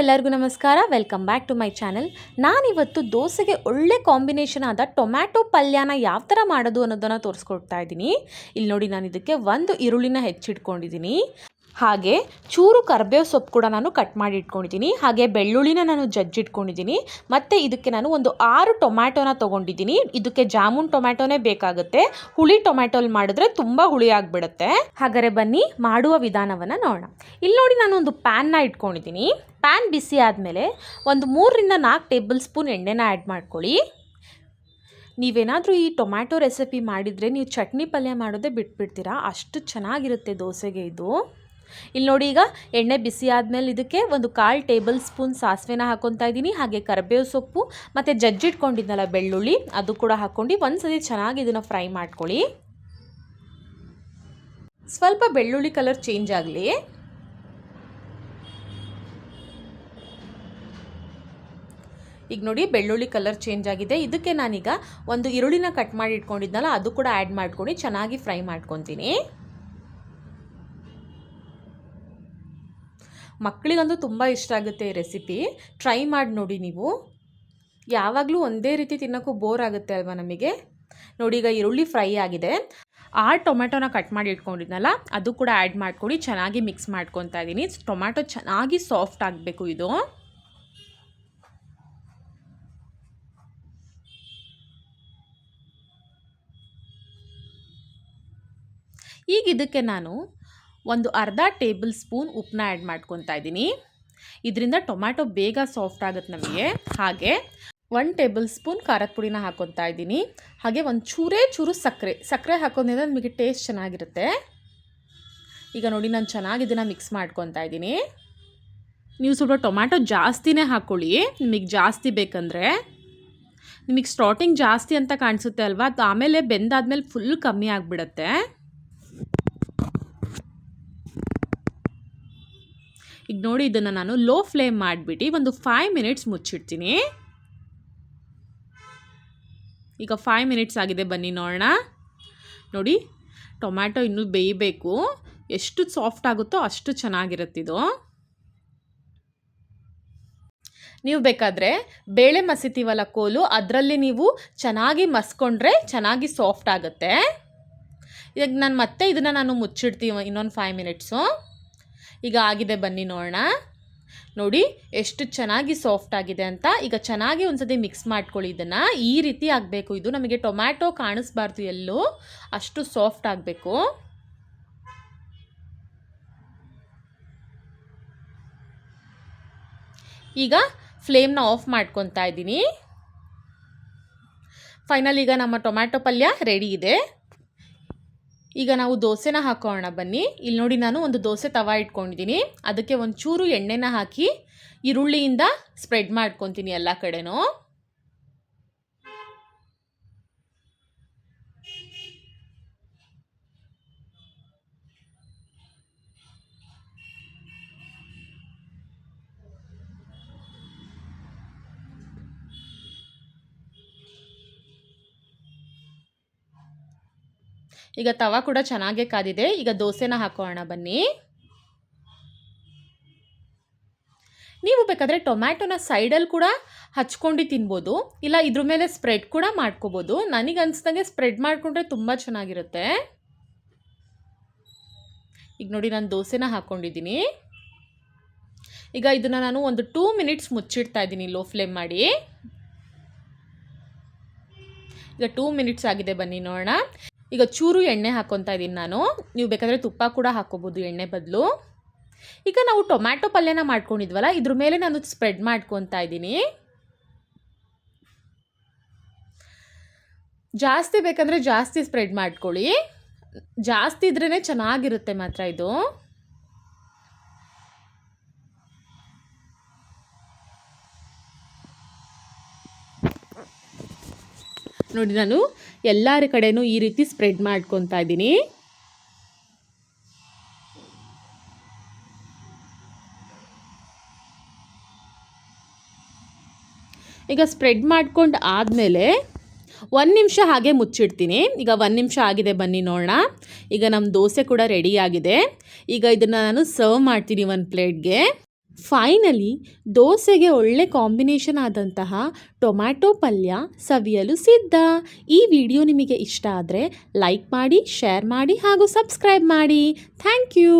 ಎಲ್ಲರಿಗೂ ನಮಸ್ಕಾರ. Welcome back to my channel ನಾನಿವತ್ತು ದೋಸೆಗೆ ಒಳ್ಳೆ ಕಾಂಬಿನೇಷನ್ ಆದ ಟೊಮ್ಯಾಟೊ ಪಲ್ಯನ ಯಾವ ಥರ ಮಾಡೋದು ಅನ್ನೋದನ್ನು ತೋರಿಸ್ಕೊಡ್ತಾ ಇದ್ದೀನಿ. ಇಲ್ಲಿ ನೋಡಿ ನಾನು ಇದಕ್ಕೆ ಒಂದು ಈರುಳ್ಳಿನ ಹೆಚ್ಚಿಟ್ಕೊಂಡಿದ್ದೀನಿ. ಹಾಗೆ ಚೂರು ಕರ್ಬೇವು ಸೊಪ್ಪು ಕೂಡ ನಾನು ಕಟ್ ಮಾಡಿ ಇಟ್ಕೊಂಡಿದ್ದೀನಿ. ಹಾಗೆ ಬೆಳ್ಳುಳ್ಳಿನ ನಾನು ಜಜ್ಜಿಟ್ಕೊಂಡಿದ್ದೀನಿ ಮತ್ತು ಇದಕ್ಕೆ ನಾನು ಒಂದು ಆರು ಟೊಮ್ಯಾಟೊನ ತೊಗೊಂಡಿದ್ದೀನಿ. ಇದಕ್ಕೆ ಜಾಮೂನ್ ಟೊಮ್ಯಾಟೊನೇ ಬೇಕಾಗುತ್ತೆ. ಹುಳಿ ಟೊಮ್ಯಾಟೊಲ್ ಮಾಡಿದ್ರೆ ತುಂಬ ಹುಳಿ ಆಗಿಬಿಡುತ್ತೆ. ಹಾಗಾದರೆ ಬನ್ನಿ, ಮಾಡುವ ವಿಧಾನವನ್ನು ನೋಡೋಣ. ಇಲ್ಲಿ ನೋಡಿ ನಾನು ಒಂದು ಪ್ಯಾನ್ನ ಇಟ್ಕೊಂಡಿದ್ದೀನಿ. ಪ್ಯಾನ್ ಬಿಸಿ ಆದಮೇಲೆ ಒಂದು ಮೂರರಿಂದ ನಾಲ್ಕು ಟೇಬಲ್ ಸ್ಪೂನ್ ಎಣ್ಣೆನ ಆ್ಯಡ್ ಮಾಡ್ಕೊಳ್ಳಿ. ನೀವೇನಾದರೂ ಈ ಟೊಮ್ಯಾಟೊ ರೆಸಿಪಿ ಮಾಡಿದರೆ ನೀವು ಚಟ್ನಿ ಪಲ್ಯ ಮಾಡೋದೇ ಬಿಟ್ಬಿಡ್ತೀರಾ? ಅಷ್ಟು ಚೆನ್ನಾಗಿರುತ್ತೆ ದೋಸೆಗೆ ಇದು. ಇಲ್ಲಿ ನೋಡಿ ಈಗ ಎಣ್ಣೆ ಬಿಸಿ ಆದಮೇಲೆ ಇದಕ್ಕೆ ಒಂದು ಕಾಲು ಟೇಬಲ್ ಸ್ಪೂನ್ ಸಾಸಿವೆನ ಹಾಕೊತಾ ಇದ್ದೀನಿ. ಹಾಗೆ ಕರಿಬೇವು ಸೊಪ್ಪು ಮತ್ತು ಜಜ್ಜಿಟ್ಕೊಂಡಿದ್ನಲ್ಲ ಬೆಳ್ಳುಳ್ಳಿ, ಅದು ಕೂಡ ಹಾಕ್ಕೊಂಡು ಒಂದು ಸತಿ ಚೆನ್ನಾಗಿ ಇದನ್ನು ಫ್ರೈ ಮಾಡ್ಕೊಳ್ಳಿ. ಸ್ವಲ್ಪ ಬೆಳ್ಳುಳ್ಳಿ ಕಲರ್ ಚೇಂಜ್ ಆಗಲಿ. ಈಗ ನೋಡಿ ಬೆಳ್ಳುಳ್ಳಿ ಕಲರ್ ಚೇಂಜ್ ಆಗಿದೆ. ಇದಕ್ಕೆ ನಾನೀಗ ಒಂದು ಈರುಳ್ಳಿನ ಕಟ್ ಮಾಡಿ ಇಟ್ಕೊಂಡಿದ್ನಲ್ಲ, ಅದು ಕೂಡ ಆ್ಯಡ್ ಮಾಡ್ಕೊಂಡು ಚೆನ್ನಾಗಿ ಫ್ರೈ ಮಾಡ್ಕೊತೀನಿ. ಮಕ್ಕಳಿಗಂತೂ ತುಂಬ ಇಷ್ಟ ಆಗುತ್ತೆ ಈ ರೆಸಿಪಿ ಟ್ರೈ ಮಾಡಿ ನೋಡಿ ನೀವು. ಯಾವಾಗಲೂ ಒಂದೇ ರೀತಿ ತಿನ್ನೋಕ್ಕೂ ಬೋರ್ ಆಗುತ್ತೆ ಅಲ್ವಾ ನಮಗೆ? ನೋಡಿ ಈಗ ಈರುಳ್ಳಿ ಫ್ರೈ ಆಗಿದೆ. ಆ ಟೊಮೆಟೊನ ಕಟ್ ಮಾಡಿ ಇಟ್ಕೊಂಡಿದ್ನಲ್ಲ, ಅದು ಕೂಡ ಆ್ಯಡ್ ಮಾಡ್ಕೊಂಡು ಚೆನ್ನಾಗಿ ಮಿಕ್ಸ್ ಮಾಡ್ಕೊತಾ ಇದ್ದೀನಿ ಟೊಮ್ಯಾಟೊ ಚೆನ್ನಾಗಿ ಸಾಫ್ಟ್ ಆಗಬೇಕು ಇದು. ಈಗ ಇದಕ್ಕೆ ನಾನು ಒಂದು ಅರ್ಧ ಟೇಬಲ್ ಸ್ಪೂನ್ ಉಪ್ಪನ್ನ ಆ್ಯಡ್ ಮಾಡ್ಕೊತಾ ಇದ್ದೀನಿ. ಇದರಿಂದ ಟೊಮ್ಯಾಟೊ ಬೇಗ ಸಾಫ್ಟ್ ಆಗುತ್ತೆ ನಮಗೆ. ಹಾಗೆ ಒನ್ ಟೇಬಲ್ ಸ್ಪೂನ್ ಖಾರದ ಪುಡಿನ ಹಾಕ್ಕೊತಾ ಇದ್ದೀನಿ. ಹಾಗೆ ಒಂದು ಚೂರೇ ಚೂರು ಸಕ್ಕರೆ. ಸಕ್ಕರೆ ಹಾಕೋದ್ರಿಂದ ನಮಗೆ ಟೇಸ್ಟ್ ಚೆನ್ನಾಗಿರುತ್ತೆ. ಈಗ ನೋಡಿ ನಾನು ಚೆನ್ನಾಗಿ ಇದನ್ನು ಮಿಕ್ಸ್ ಮಾಡ್ಕೊತಾ ಇದ್ದೀನಿ. ನೀವು ಸ್ವಲ್ಪ ಟೊಮ್ಯಾಟೊ ಜಾಸ್ತಿನೇ ಹಾಕ್ಕೊಳ್ಳಿ ನಿಮಗೆ ಜಾಸ್ತಿ ಬೇಕಂದರೆ. ನಿಮಗೆ ಸ್ಟಾರ್ಟಿಂಗ್ ಜಾಸ್ತಿ ಅಂತ ಕಾಣಿಸುತ್ತೆ ಅಲ್ವಾ? ಅದು ಆಮೇಲೆ ಬೆಂದಾದ್ಮೇಲೆ ಫುಲ್ ಕಮ್ಮಿ ಆಗಿಬಿಡುತ್ತೆ. ನೋಡಿ ಇದನ್ನು ನಾನು ಲೋ ಫ್ಲೇಮ್ ಮಾಡಿಬಿಟ್ಟು ಒಂದು ಫೈವ್ ಮಿನಿಟ್ಸ್ ಮುಚ್ಚಿಡ್ತೀನಿ. ಈಗ ಫೈವ್ ಮಿನಿಟ್ಸ್ ಆಗಿದೆ ಬನ್ನಿ ನೋಡೋಣ. ನೋಡಿ, ಟೊಮ್ಯಾಟೊ ಇನ್ನೂ ಬೇಯಬೇಕು. ಎಷ್ಟು ಸಾಫ್ಟ್ ಆಗುತ್ತೋ ಅಷ್ಟು ಚೆನ್ನಾಗಿರುತ್ತಿದು ನೀವು ಬೇಕಾದರೆ ಬೇಳೆ ಮಸಿತೀವಲ್ಲ ಕೋಲು, ಅದರಲ್ಲಿ ನೀವು ಚೆನ್ನಾಗಿ ಮಸ್ಕೊಂಡ್ರೆ ಚೆನ್ನಾಗಿ ಸಾಫ್ಟ್ ಆಗುತ್ತೆ. ಈಗ ನಾನು ಮತ್ತೆ ಇದನ್ನು ನಾನು ಮುಚ್ಚಿಡ್ತೀವಿ ಇನ್ನೊಂದು ಫೈವ್ ಮಿನಿಟ್ಸು ಈಗ ಆಗಿದೆ ಬನ್ನಿ ನೋಡೋಣ. ನೋಡಿ, ಎಷ್ಟು ಚೆನ್ನಾಗಿ ಸಾಫ್ಟ್ ಆಗಿದೆ ಅಂತ. ಈಗ ಚೆನ್ನಾಗಿ ಒಂದ್ಸತಿ ಮಿಕ್ಸ್ ಮಾಡ್ಕೊಳ್ಳಿ ಇದನ್ನು. ಈ ರೀತಿ ಆಗಬೇಕು. ಇದು ನಮಗೆ ಟೊಮ್ಯಾಟೊ ಕಾಣಿಸ್ಬಾರ್ದು ಎಲ್ಲೂ. ಅಷ್ಟು ಸಾಫ್ಟ್ ಆಗಬೇಕು. ಈಗ ಫ್ಲೇಮ್ನ ಆಫ್ ಮಾಡ್ಕೊತಾ ಇದ್ದೀನಿ. ಫೈನಲ್ ಈಗ ನಮ್ಮ ಟೊಮ್ಯಾಟೊ ಪಲ್ಯ ರೆಡಿ ಇದೆ. ಈಗ ನಾವು ದೋಸೆನ ಹಾಕೋಣ, ಬನ್ನಿ. ಇಲ್ಲಿ ನೋಡಿ ನಾನು ಒಂದು ದೋಸೆ ತವ ಇಟ್ಕೊಂಡಿದ್ದೀನಿ. ಅದಕ್ಕೆ ಒಂದು ಚೂರು ಎಣ್ಣೆನ ಹಾಕಿ ಈರುಳ್ಳಿಯಿಂದ ಸ್ಪ್ರೆಡ್ ಮಾಡ್ಕೊತೀನಿ ಎಲ್ಲ ಕಡೆನೂ. ಈಗ ತವ ಕೂಡ ಚೆನ್ನಾಗೇ ಕಾದಿದೆ. ಈಗ ದೋಸೆನ ಹಾಕೋಣ ಬನ್ನಿ. ನೀವು ಬೇಕಾದರೆ ಟೊಮ್ಯಾಟೊನ ಸೈಡಲ್ಲಿ ಕೂಡ ಹಚ್ಕೊಂಡು ತಿನ್ಬೋದು. ಇಲ್ಲ ಇದ್ರ ಮೇಲೆ ಸ್ಪ್ರೆಡ್ ಕೂಡ ಮಾಡ್ಕೋಬೋದು. ನನಗೆ ಅನ್ಸ್ದಂಗೆ ಸ್ಪ್ರೆಡ್ ಮಾಡಿಕೊಂಡ್ರೆ ತುಂಬ ಚೆನ್ನಾಗಿರುತ್ತೆ. ಈಗ ನೋಡಿ ನಾನು ದೋಸೆನ ಹಾಕ್ಕೊಂಡಿದ್ದೀನಿ ಈಗ ಇದನ್ನು ನಾನು ಒಂದು ಟೂ ಮಿನಿಟ್ಸ್ ಮುಚ್ಚಿಡ್ತಾ ಇದ್ದೀನಿ ಲೋ ಫ್ಲೇಮ್ ಮಾಡಿ. ಈಗ ಟೂ ಮಿನಿಟ್ಸ್ ಆಗಿದೆ ಬನ್ನಿ ನೋಡೋಣ. ಈಗ ಚೂರು ಎಣ್ಣೆ ಹಾಕ್ಕೊತಾ ಇದ್ದೀನಿ ನಾನು. ನೀವು ಬೇಕಾದರೆ ತುಪ್ಪ ಕೂಡ ಹಾಕ್ಕೋಬೋದು ಎಣ್ಣೆ ಬದಲು. ಈಗ ನಾವು ಟೊಮ್ಯಾಟೊ ಪಲ್ಯನ ಮಾಡ್ಕೊಂಡಿದ್ವಲ್ಲ, ಇದ್ರ ಮೇಲೆ ನಾನು ಸ್ಪ್ರೆಡ್ ಮಾಡ್ಕೊತಾ ಇದ್ದೀನಿ ಜಾಸ್ತಿ ಬೇಕಂದರೆ ಜಾಸ್ತಿ ಸ್ಪ್ರೆಡ್ ಮಾಡ್ಕೊಳ್ಳಿ. ಜಾಸ್ತಿ ಇದ್ರೇ ಚೆನ್ನಾಗಿರುತ್ತೆ ಮಾತ್ರ ಇದು. ನೋಡಿ ನಾನು ಎಲ್ಲರ ಕಡೆಯೂ ಈ ರೀತಿ ಸ್ಪ್ರೆಡ್ ಮಾಡ್ಕೊತಾ ಇದ್ದೀನಿ. ಈಗ ಸ್ಪ್ರೆಡ್ ಮಾಡ್ಕೊಂಡು ಆದಮೇಲೆ ಒಂದು ನಿಮಿಷ ಹಾಗೆ ಮುಚ್ಚಿಡ್ತೀನಿ. ಈಗ ಒಂದು ನಿಮಿಷ ಆಗಿದೆ ಬನ್ನಿ ನೋಡೋಣ. ಈಗ ನಮ್ಮ ದೋಸೆ ಕೂಡ ರೆಡಿಯಾಗಿದೆ ಈಗ ಇದನ್ನು ನಾನು ಸರ್ವ್ ಮಾಡ್ತೀನಿ ಒಂದು ಪ್ಲೇಟ್ಗೆ ಫೈನಲಿ ದೋಸೆಗೆ ಒಳ್ಳೆ ಕಾಂಬಿನೇಷನ್ ಆದಂತಹ ಟೊಮ್ಯಾಟೊ ಪಲ್ಯ ಸವಿಯಲು ಸಿದ್ಧ. ಈ ವಿಡಿಯೋ ನಿಮಗೆ ಇಷ್ಟ ಆದರೆ ಲೈಕ್ ಮಾಡಿ ಶೇರ್ ಮಾಡಿ ಹಾಗೂ ಸಬ್ಸ್ಕ್ರೈಬ್ ಮಾಡಿ. Thank you